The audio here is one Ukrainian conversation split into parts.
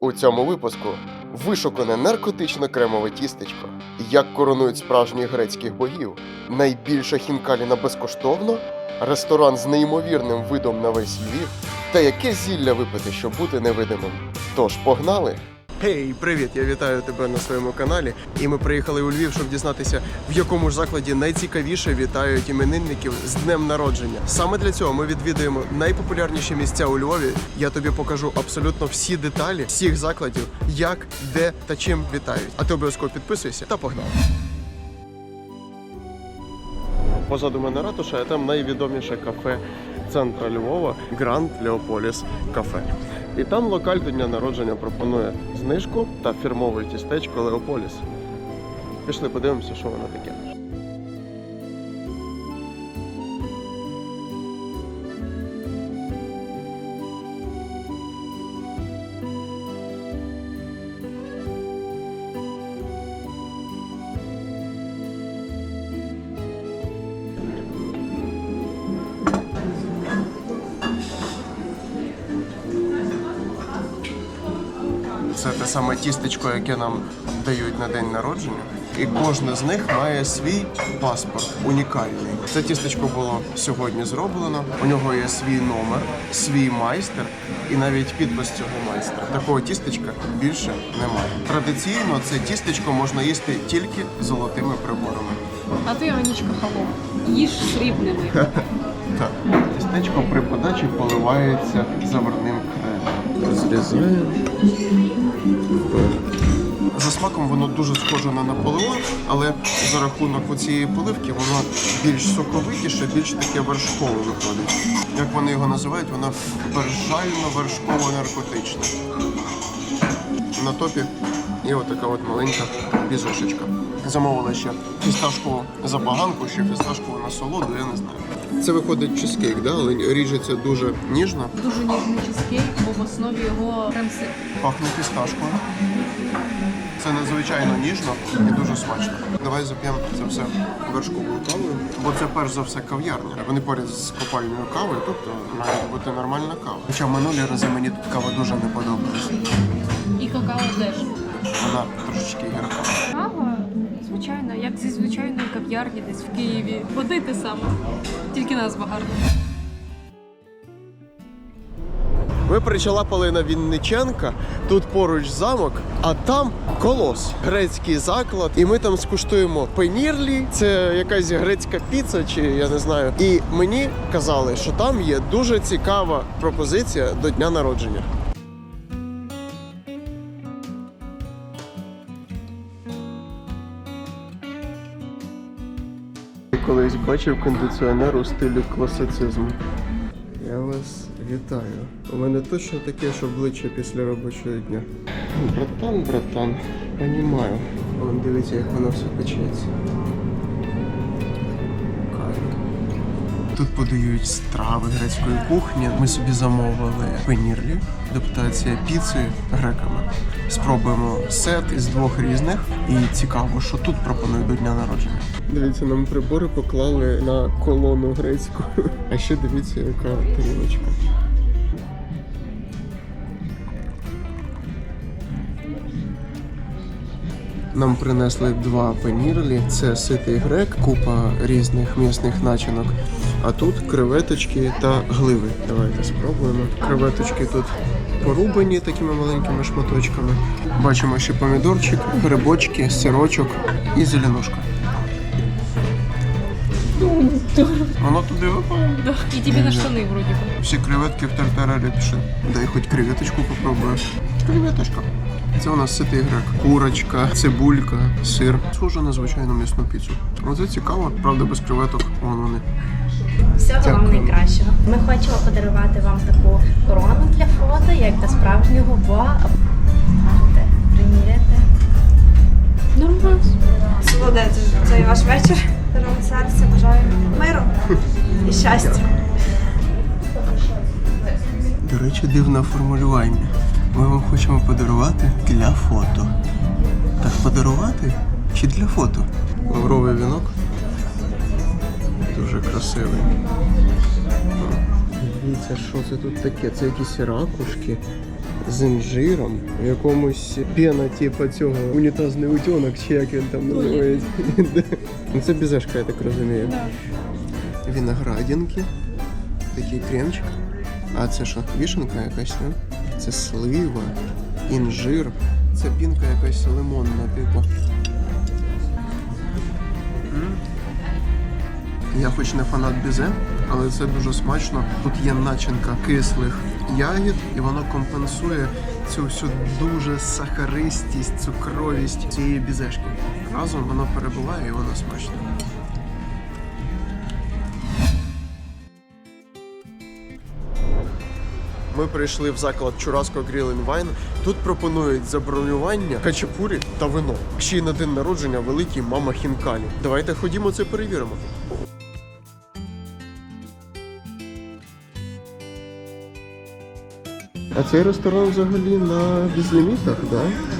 У цьому випуску вишукане наркотично-кремове тістечко, як коронують справжніх грецьких богів, найбільша хінкаліна безкоштовно, ресторан з неймовірним видом на весь Львів, та яке зілля випити, щоб бути невидимим. Тож погнали! Гей, привіт! Я вітаю тебе на своєму каналі. І ми приїхали у Львів, щоб дізнатися, в якому ж закладі найцікавіше вітають іменинників з днем народження. Саме для цього ми відвідуємо найпопулярніші місця у Львові. Я тобі покажу абсолютно всі деталі всіх закладів, як, де та чим вітають. А ти обов'язково підписуйся та погнали. Позаду мене ратуша, а там найвідоміше кафе центра Львова Гранд Леополіс кафе. І там локаль до дня народження пропонує знижку та фірмове тістечко Леополіс. Пішли, подивимося, що воно таке. Саме тістечко, яке нам дають на день народження. І кожне з них має свій паспорт унікальний. Це тістечко було сьогодні зроблено. У нього є свій номер, свій майстер і навіть підпис цього майстра. Такого тістечка більше немає. Традиційно це тістечко можна їсти тільки золотими приборами. А ти, Анічка, холоп. Їж срібними. Так, тістечко при подачі поливається заварним кремом. Зрізаємо. За смаком воно дуже схоже на Наполеон, але за рахунок цієї поливки воно більш соковитіше, більш таке вершкове виходить. Як вони його називають, воно бержально-вершково наркотичне. На топі є отака от маленька бізошечка. Замовили ще фісташкову забаганку, ще фісташкову насолоду, я не знаю. Це виходить чизкейк, да? але ріжеться дуже ніжно, Дуже ніжний чизкейк, бо в основі його крем-сир. пахне фісташкою. Це надзвичайно ніжно і дуже смачно. Давай зап'ємо це все вершковою кавою, бо це перш за все кав'ярня. Вони поряд з копальною кавою, тобто має бути нормальна кава. Хоча минулі рази мені тут кава дуже не подобалась. І какао теж. Вона трошечки гірка. Кава, звичайно, як зі звичайної кав'ярні десь в Києві. Води те саме. Тільки назва гарна. Ми причалапали на Вінниченка, тут поруч замок, а там колос, грецький заклад. І ми там скуштуємо пенірлі, це якась грецька піца, чи я не знаю. І мені казали, що там є дуже цікава пропозиція до дня народження. Бачив кондиціонер у стилі класицизму. Я вас вітаю. У мене точно таке ж обличчя після робочого дня. Братан, братан, понімаю. Вон дивіться, як воно все печеться. Тут подають страви грецької кухні. Ми собі замовили пенірлі, адаптація піци греками. Спробуємо сет із двох різних. І цікаво, що тут пропонують до дня народження. Дивіться, нам прибори поклали на колону грецьку. А ще дивіться, яка тарілочка. Нам принесли два панірлі. Це ситий грек, купа різних м'ясних начинок. А тут креветочки та гливи. Давайте спробуємо. Креветочки тут порубані такими маленькими шматочками. Бачимо ще помідорчик, грибочки, сирочок і зеленушка. Воно туди випало. Да. І тобі на штани вроді. Всі креветки в тартарарі пішли. Дай хоч креветочку попробую. Креветочка. Це у нас ситий грек. Курочка, цибулька, сир. Схоже на звичайну м'ясну піцу. Оце цікаво, правда, без креветок. Вон вони. Всього Дякую. вам найкращого. Ми хочемо подарувати вам таку корону для фото, як для справжнього бога. Можете приміряти. Нормально. Солодець, цей ваш вечір. Здорове серце, бажаю миру і щастя. До речі, дивне формулювання. Ми вам хочемо подарувати для фото. Так подарувати чи для фото? Лавровий вінок. Дуже красивий. Дивіться, що це тут таке? Це якісь ракушки. з інжиром, в якомусь пена, типу цього унітазний утенок, чи як він там називається. Да. Ну це бізешка, я так розумію. Виноградинки, такий кремчик. А це що, вішенка якась, не? Це слива, інжир. Це пінка якась лимонна, типу. Я хоч не фанат бізе, але це дуже смачно. Тут є начинка кислих ягід, і воно компенсує цю всю дуже сахаристість, цукровість цієї бізешки. Разом воно перебуває і воно смачно. Ми прийшли в заклад Churrasco Grill and Wine. Тут пропонують забронювання, хачапурі та вино. Ще й на день народження великий мама хінкалі. Давайте ходімо це перевіримо. А цей ресторан взагалі на безлімітах, так? Да?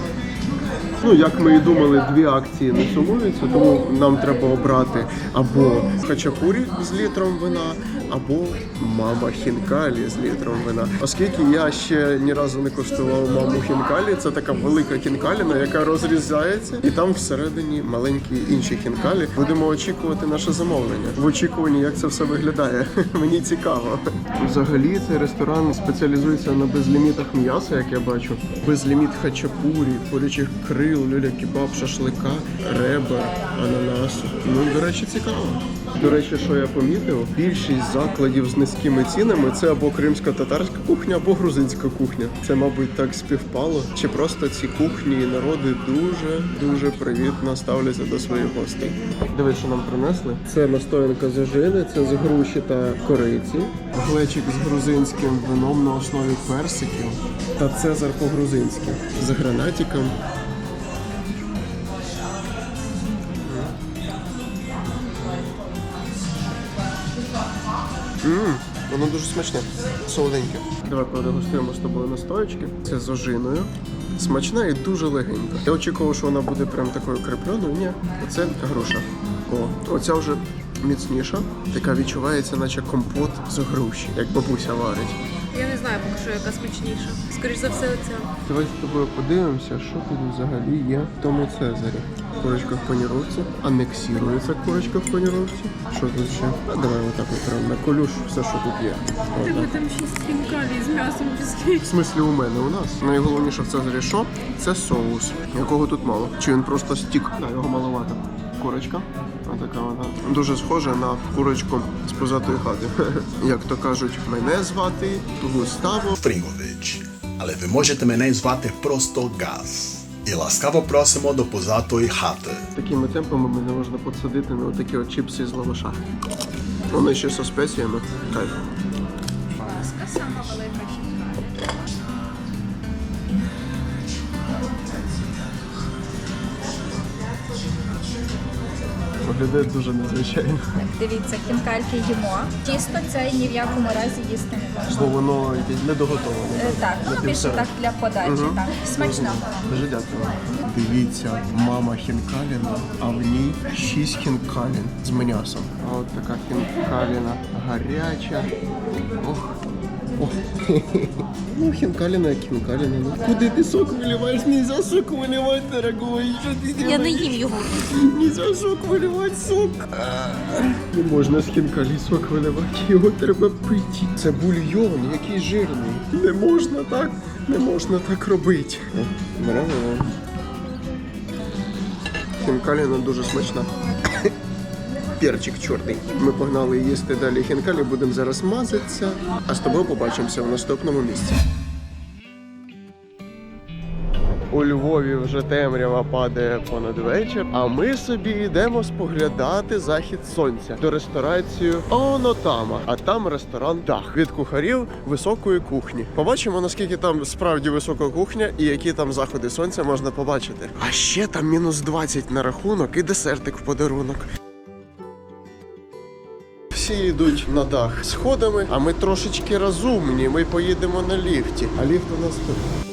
Ну, як ми і думали, дві акції не сумуються, тому нам треба обрати або хачапурі з літром вина, або мама хінкалі з літром вина. Оскільки я ще ні разу не коштував маму хінкалі, це така велика хінкаліна, яка розрізається, і там всередині маленькі інші хінкалі. Будемо очікувати наше замовлення. В очікуванні, як це все виглядає. Мені цікаво. Взагалі, цей ресторан спеціалізується на безлімітах м'яса, як я бачу. Безліміт хачапурі, курячих крил, люля кебаб, шашлика, ребер, ананасу. Ну, до речі, цікаво. До речі, що я помітив, більшість закладів з низькими цінами це або кримсько-татарська кухня, або грузинська кухня. Це, мабуть, так співпало. Чи просто ці кухні і народи дуже дуже привітно ставляться до своїх гостей. Дивись, що нам принесли. Це настоянка з ожини, це з груші та кориці, глечик з грузинським вином на основі персиків та цезар по-грузинськи з гранатиком. Ммм, воно дуже смачне, солоденьке. Давай продегустуємо з тобою настоячки. Це з ожиною. Смачна і дуже легенька. Я очікував, що вона буде прям такою крепляною. Ні, це груша. О, оця вже міцніша, така відчувається, наче компот з груші, як бабуся варить. Я не знаю поки що, яка смачніша. Скоріш за все, оця. Давай з тобою подивимося, що тут взагалі є в тому Цезарі. Курочка в паніровці, анексірується курочка в паніровці. Що тут ще? А давай отак от прям наколюш все, що тут є. Отак. там шість хінкалій з м'ясом піски. В смислі у мене у нас. Найголовніше в Цезарі що? Це соус, якого тут мало. Чи він просто стік? Да, його маловато. Курочка. Отака вона. Дуже схожа на курочку з позатої хати. Як то кажуть, мене звати Густаво. Фрігович, але ви можете мене звати просто Газ. І ласкаво просимо до позатої хати. Такими темпами мене можна подсадити на такі от чіпси з лаваша. Вони ще зі спеціями. Кайф. Виглядає дуже незвичайно. Дивіться, кінкальки їмо. Тісто це ні в якому разі їсти не можна. Бо воно якесь недоготоване. Е, Так, ну більше так для подачі. Так. Смачно. Дуже дякую. Дивіться, мама хінкаліна, а в ній шість хінкалін з м'ясом. А от така хінкаліна гаряча. Ох. Ох. Ну, хінкаліна як хінкаліна. Ну, Куди ти сок виливаєш? Нельзя сок виливати, дорогой. Що ти Я не їм його. Нельзя сок виливати, сок. Не можна з хінкалі сок виливати, його треба пити. Це бульйон, який жирний. Не можна так, не можна так робити. О, Браво. Хінкаліна дуже смачна. Перчик чорний. Ми погнали їсти далі хінкалі, будемо зараз мазатися, а з тобою побачимося в наступному місці. У Львові вже темрява падає понад вечір, а ми собі йдемо споглядати захід сонця до ресторацію Онотама. А там ресторан Дах від кухарів високої кухні. Побачимо, наскільки там справді висока кухня і які там заходи сонця можна побачити. А ще там мінус 20 на рахунок і десертик в подарунок. Всі йдуть на дах сходами, а ми трошечки розумні. Ми поїдемо на ліфті. А ліфт у нас тут.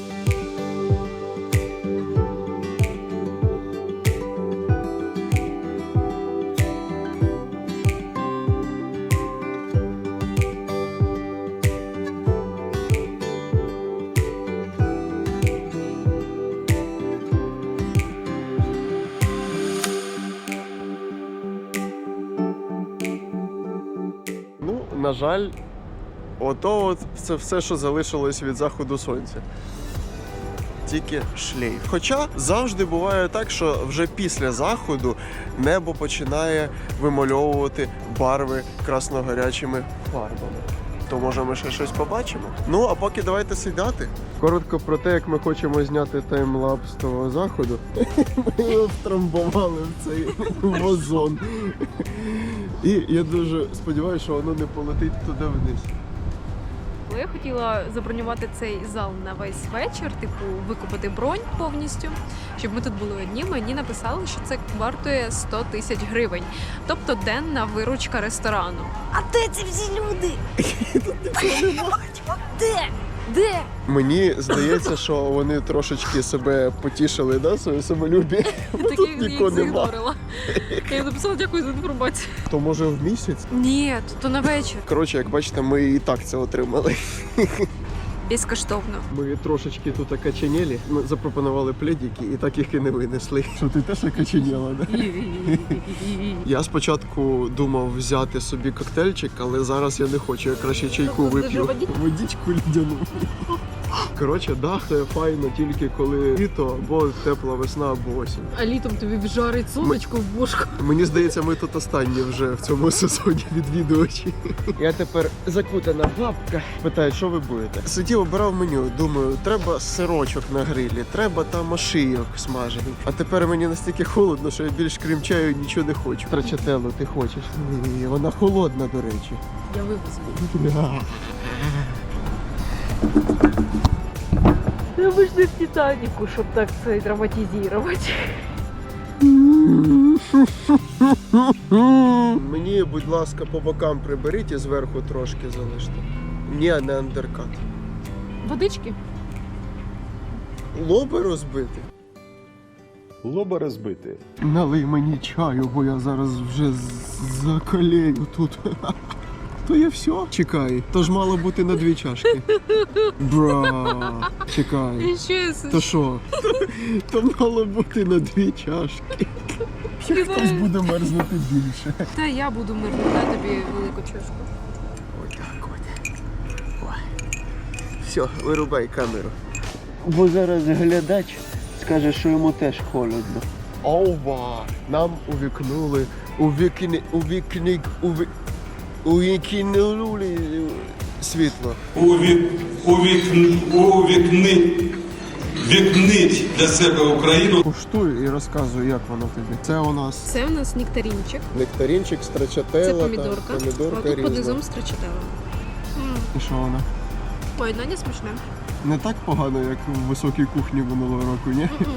Жаль, ото от це все, що залишилось від заходу сонця. Тільки шлейф. Хоча завжди буває так, що вже після заходу небо починає вимальовувати барви красно-гарячими фарбами. То може ми ще щось побачимо. Ну а поки давайте сідати. Коротко про те, як ми хочемо зняти таймлапс того заходу. Ми його втрамбували в цей вазон. І я дуже сподіваюся, що воно не полетить туди вниз. Бо я хотіла забронювати цей зал на весь вечір, типу викупити бронь повністю, щоб ми тут були одні. Мені написали, що це вартує 100 тисяч гривень, тобто денна виручка ресторану. А де ці всі люди? Де? Де? Мені здається, що вони трошечки себе потішили, да, своє самолюбі. Тут я їх нікого нема. зігнорила. Я їм написала дякую за інформацію. То може в місяць. Ні, то на вечір. Коротше, як бачите, ми і так це отримали. Безкоштовно. Ми трошечки тут окаченєлі. Ми запропонували пледики і так їх і не винесли. Що ти теж окаченіла, да? Я спочатку думав взяти собі коктейльчик, але зараз я не хочу, я краще чайку вип'ю. водичку? Лідяну. Коротше, да, це файно тільки коли літо, або тепла весна, або осінь. А літом тобі вжарить сонечко в бошку. Мені здається, ми тут останні вже в цьому сезоні відвідувачі. Я тепер закутана бабка. Питаю, що ви будете? Сидів, обирав меню. Думаю, треба сирочок на грилі, треба там ошийок смажений. А тепер мені настільки холодно, що я більш крім чаю нічого не хочу. Трачателло, ти хочеш? Ні, вона холодна, до речі. Я вивезу. Ну ви ж не в Титаніку, щоб так це драматизувати. Мені, будь ласка, по бокам приберіть і зверху трошки залиште. Ні, не андеркат. Водички? Лоби розбити. Лоба розбити. Налий мені чаю, бо я зараз вже заколею тут. То є все? Чекай, то ж мало бути на дві чашки. Бра, чекай. І То що? То мало бути на дві чашки. Хтось буде мерзнути більше. Та я буду мирно, дай тобі велику чашку. Отак от. Ой. Все, вирубай камеру. Бо зараз глядач скаже, що йому теж холодно. Ова! Нам увікнули, увікні, увікні, уві... увікнули світло. увік, увікн, увікни, вікнить для себе Україну. Куштуй і розказуй, як воно тобі. Це у нас Це у нас нектарінчик, нектарінчик, це помідорка, та помідорка тут різна. під низом страчателла. І що воно? Поєднання смачне. Не так погано, як в високій кухні минулого року, ні? М-м.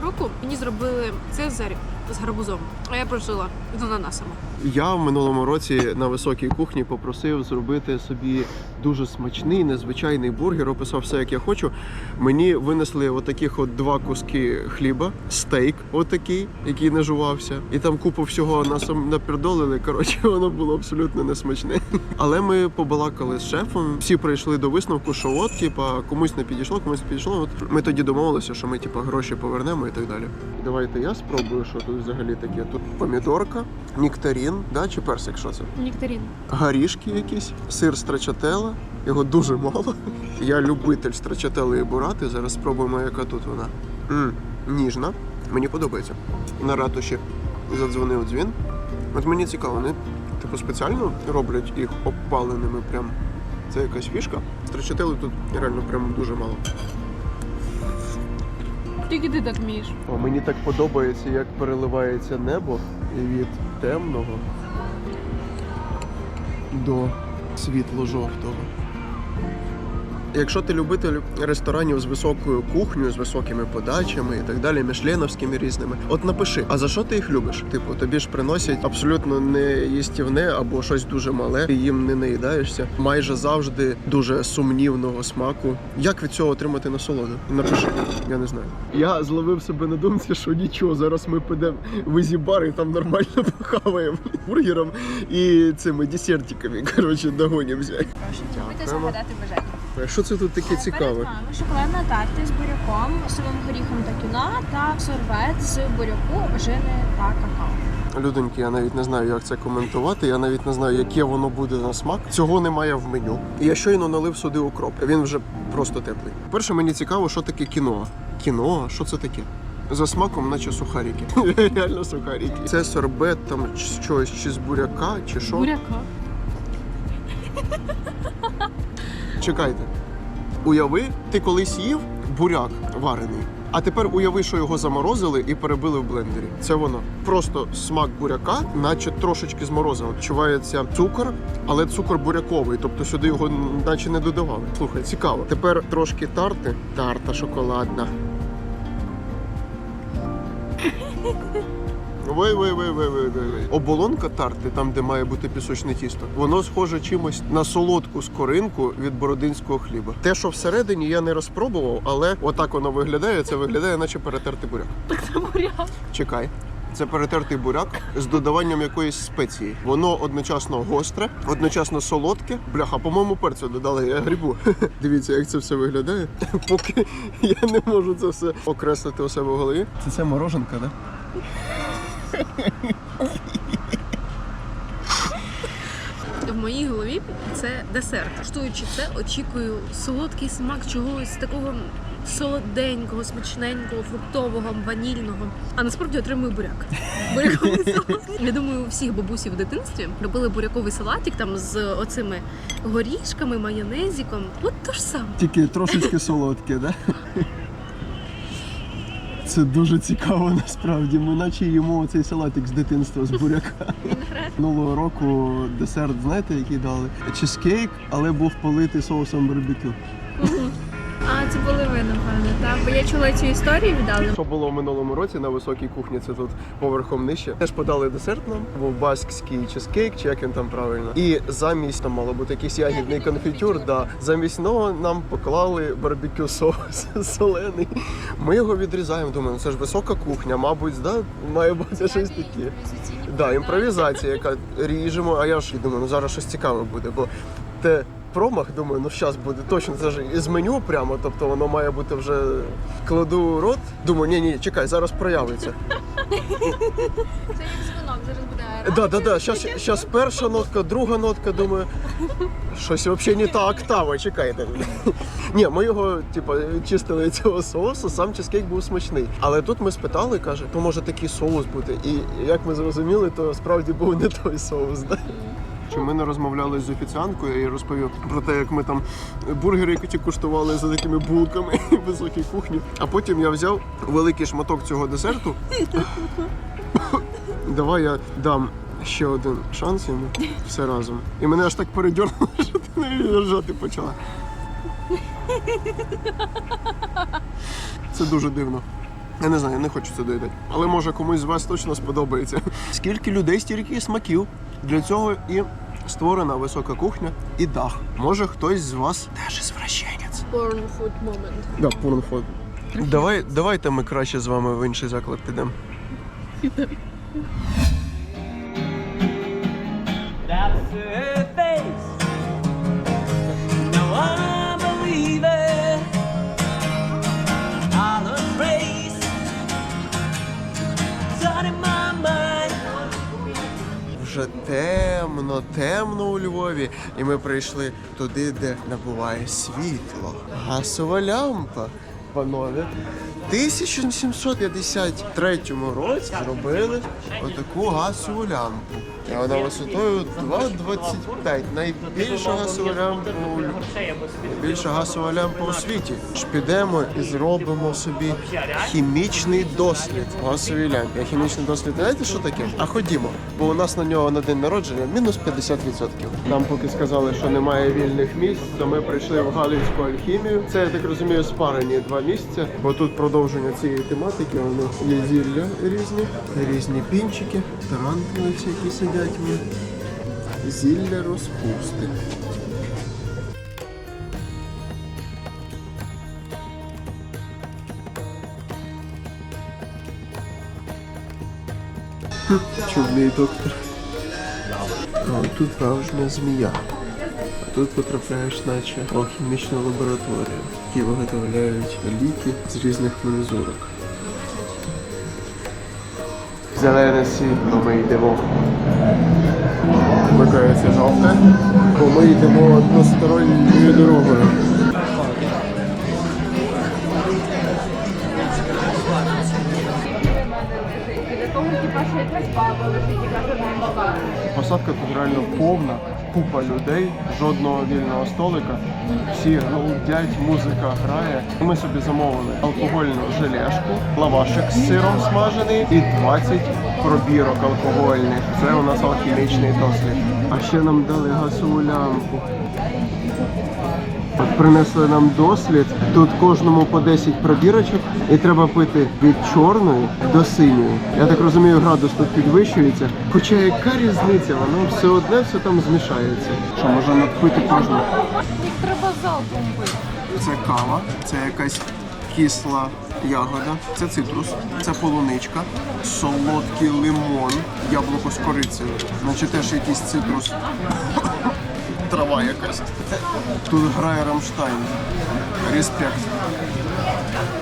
Минулого року мені зробили цезарь з гарбузом, а я прожила з ананасами. Я в минулому році на високій кухні попросив зробити собі дуже смачний, незвичайний бургер, описав все, як я хочу. Мені винесли отаких от два куски хліба, стейк, отакий, який не жувався, і там купу всього нас напердолили. Коротше, воно було абсолютно несмачне. Але ми побалакали з шефом. Всі прийшли до висновку, що от, типа, комусь не підійшло, комусь не підійшло. От ми тоді домовилися, що ми типа гроші повернемо і так далі. Давайте я спробую, що тут взагалі таке. Тут помідорка, нектарін, да, чи персик, що це? Нектарін. Горішки якісь, сир страчателла. Його дуже мало. Я любитель страчателли і бурати. Зараз спробуємо, яка тут вона. м ніжна. Мені подобається. На ратуші задзвонив дзвін. От мені цікаво, вони типу спеціально роблять їх обпаленими прям. Це якась фішка. Страчателли тут реально прям дуже мало. Тільки ти так вмієш. О, мені так подобається, як переливається небо від темного до світло-жовтого. Якщо ти любитель ресторанів з високою кухнею, з високими подачами і так далі, мішленовськими різними, от напиши, а за що ти їх любиш? Типу, тобі ж приносять абсолютно не їстівне або щось дуже мале, ти їм не наїдаєшся. Майже завжди дуже сумнівного смаку. Як від цього отримати насолоду? Напиши, я не знаю. Я зловив себе на думці, що нічого, зараз ми підемо в Ізібар і там нормально похаваємо бургером і цими десертиками. Коротше, догонімося. Будете загадати бажання. Що це тут таке Перед цікаве? вами шоколадна тарта з буряком, сивим горіхом та кюна та сорбет з буряку, ожини та какао. Людоньки, я навіть не знаю, як це коментувати. Я навіть не знаю, яке воно буде на смак. Цього немає в меню. І я щойно налив сюди укроп. Він вже просто теплий. Перше, мені цікаво, що таке кіноа. Кіноа, що це таке? За смаком, наче сухарики. Реально сухарики. Це сорбет там чогось, чи з буряка, чи що. Буряка. Чекайте. Уяви, ти колись їв буряк варений. А тепер уяви, що його заморозили і перебили в блендері. Це воно. Просто смак буряка, наче трошечки зморозив. Чувається цукор, але цукор буряковий, тобто сюди його наче не додавали. Слухай, цікаво. Тепер трошки тарти. Тарта шоколадна. Вей, вей, вей, вей, вей, вей. Оболонка тарти, там, де має бути пісочне тісто, воно схоже чимось на солодку скоринку від бородинського хліба. Те, що всередині я не розпробував, але отак воно виглядає. Це виглядає, наче перетертий буряк. Так це буряк. Чекай. Це перетертий буряк з додаванням якоїсь спеції. Воно одночасно гостре, одночасно солодке. Бляха, по-моєму, перцю додали, я грибу. Дивіться, як це все виглядає. Поки я не можу це все окреслити у себе в голові. Це це мороженка, да? В моїй голові це десерт. Штуючи це, очікую солодкий смак чогось такого солоденького, смачненького, фруктового, ванільного. А насправді отримую буряк. Буряковий салат. Я думаю, у всіх бабусів в дитинстві робили буряковий салатик там з оцими горішками, майонезиком. От то ж саме. Тільки трошечки солодке, да? Це дуже цікаво насправді. Ми наче їмо цей салатик з дитинства з буряка. Минулого року десерт, знаєте, який дали? Чизкейк, але був политий соусом барбекю. Це були ви, напевно, так? Бо я чула цю історію віддали. Що було в минулому році на високій кухні, це тут поверхом нижче. Теж подали десерт нам, був баскський чизкейк, чи як він там правильно. І замість там мало бути якийсь ягідний конфітюр, да. замість нього нам поклали барбекю соус солений. Ми його відрізаємо. Думаю, ну це ж висока кухня, мабуть, да? має бути щось таке. Да, імпровізація, яка ріжемо, а я ж думаю, ну зараз щось цікаве буде, бо те промах, думаю, ну зараз буде точно це ж із меню прямо, тобто воно має бути вже кладу рот. Думаю, ні, ні, чекай, зараз проявиться. Це як дзвонок, зараз буде Да, да, да. Щас, щас перша нотка, друга нотка, думаю. Щось взагалі не та октава, чекайте. Ні, ми його, типу, чистили цього соусу, сам чизкейк був смачний. Але тут ми спитали, каже, то може такий соус бути. І як ми зрозуміли, то справді був не той соус. Да? Що ми не розмовляли з офіціанткою, я розповів про те, як ми там бургери які куштували за такими булками високій кухні. А потім я взяв великий шматок цього десерту. Давай я дам ще один шанс йому все разом. І мене аж так передьорнуло, що ти навіть ржати почала. Це дуже дивно. Я не знаю, я не хочу це доїдати. Але може комусь з вас точно сподобається. Скільки людей, стільки і смаків. Для цього і створена висока кухня і дах. Може хтось з вас теж звращенець. Porn food moment. Да, порнофон. Давай, давайте ми краще з вами в інший заклад підемо. That's her Вже темно, темно у Львові, і ми прийшли туди, де набуває світло. Гасова лямпа. Панове, в 1753 році зробили отаку газову лямпу. Вона висотою 2,25. Найбільша газова лямпа. Найбільша газова лямпа у світі. Ж підемо і зробимо собі хімічний дослід газовій лямпі. А хімічний дослід, знаєте, що таке? А ходімо, бо у нас на нього на день народження мінус 50%. Нам поки сказали, що немає вільних місць, то ми прийшли в Галицьку алхімію. Це я так розумію, спарені два місця, бо тут продовження цієї тематики. Воно є зілля різні, різні пінчики, тарантули всякі сидять. них. Зілля розпусти. Чудний доктор. А тут справжня змія. Тут потрапляєш, наче в алхімічну лабораторію, які виготовляють ліки з різних мензурок. Зелене світло, ми йдемо. Вмикається жовте, бо ми йдемо односторонньою дорогою. Посадка тут реально повна, купа людей, жодного вільного столика. Всі галдять, музика грає. Ми собі замовили алкогольну желешку, лавашик з сиром смажений і 20 пробірок алкогольних. Це у нас алхімічний дослід. А ще нам дали. От принесли нам дослід. Тут кожному по 10 пробірочок, і треба пити від чорної до синьої. Я так розумію, градус тут підвищується. Хоча яка різниця, воно все одне все там змішається. Що можна надпити кожну. Їх треба залпом пити. Це кава, це якась кисла ягода, це цитрус, це полуничка, солодкий лимон, яблуко з корицею, значить теж якийсь цитрус. Трава якась. Тут грає Рамштайн. Респект.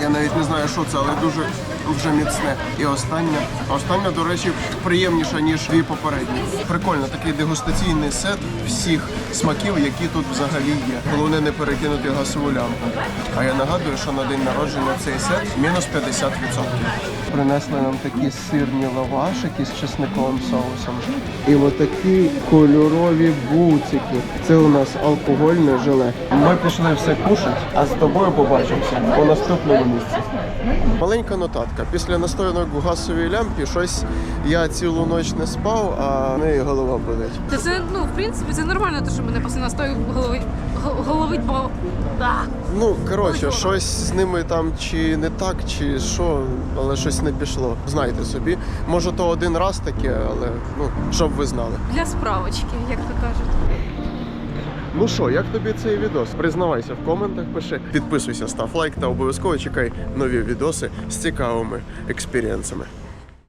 Я навіть не знаю, що це, але дуже вже міцне. І останнє. Останнє, до речі, приємніше, ніж дві попередні. Прикольно, такий дегустаційний сет всіх смаків, які тут взагалі є. Головне не перекинути газову лямпу. А я нагадую, що на день народження цей сет мінус 50%. Принесли нам такі сирні лавашики з чесниковим соусом. І отакі кольорові буцики. Це у нас алкогольне желе. Ми пішли все кушати, а з тобою побачимося у наступному місці. Маленька нотатка. Після настоянок в газовій лямпі щось я цілу ніч не спав, а в неї голова болить. Та це, ну, в принципі, це нормально, те, що мене постійно стою голови, головить, бо... Да. Ну, коротше, щось з ними там чи не так, чи що, але щось не пішло. Знайте собі. Може, то один раз таке, але ну, щоб ви знали. Для справочки, як то кажуть. Ну що, як тобі цей відос? Признавайся в коментах, пиши, підписуйся, став лайк та обов'язково чекай нові відоси з цікавими експірієнсами.